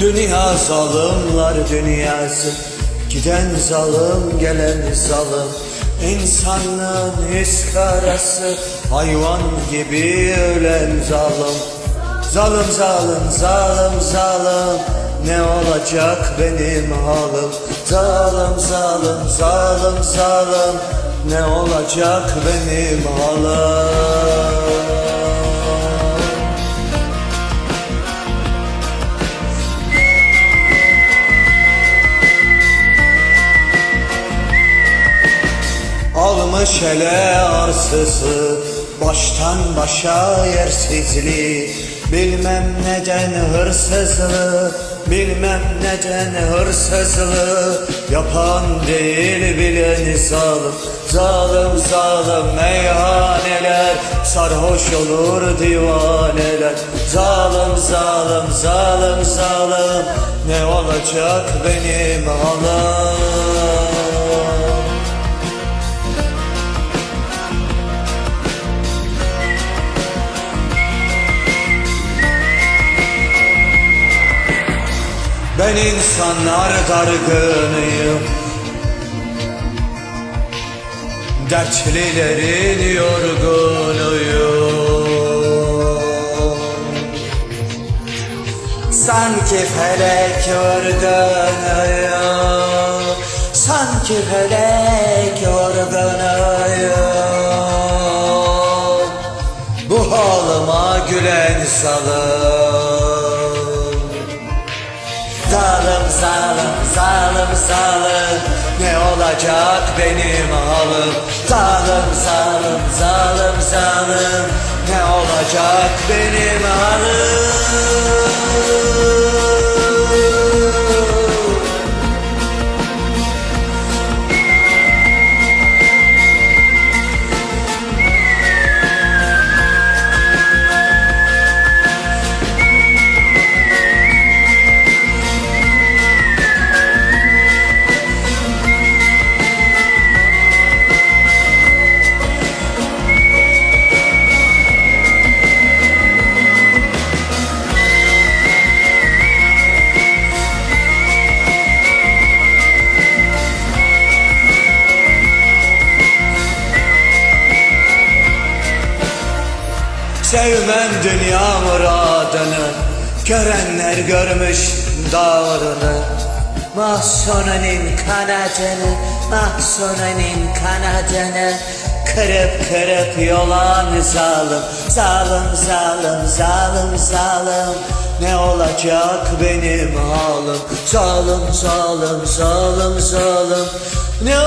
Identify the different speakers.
Speaker 1: Dünya zalimler dünyası. Giden zalim gelen zalim. İnsanlığın yüz karası Hayvan gibi ölen zalim. Zalim zalim zalim zalim. Ne olacak benim halim? Zalim zalim zalim zalim. Ne olacak benim halim Almış ele arsızı Baştan başa yersizliği Bilmem neden hırsızlığı Bilmem neden hırsızlığı Yapan değil bilen zalim Zalim zalim meyhaneler. Sarhoş olur divaneler. Zalim zalim zalim zalim. Ne olacak benim halim Ben insanlar dargınıyım. Dertlilerin yorgunuyum. Sanki felek yorgunuyum. Sanki felek yorgunuyum. Bu halıma gülen salım Zalim zalim zalim Ne olacak benim halim Zalim zalim zalim zalim Ne olacak benim halim Sevmem dünya muradını Görenler görmüş dağrını Mahsuna'nın kanadını Mahsuna'nın kanadını. Kırıp kırıp yolan zalim Zalim zalim zalim zalim. Ne olacak benim halim? Zalim zalim zalim zalim. Ne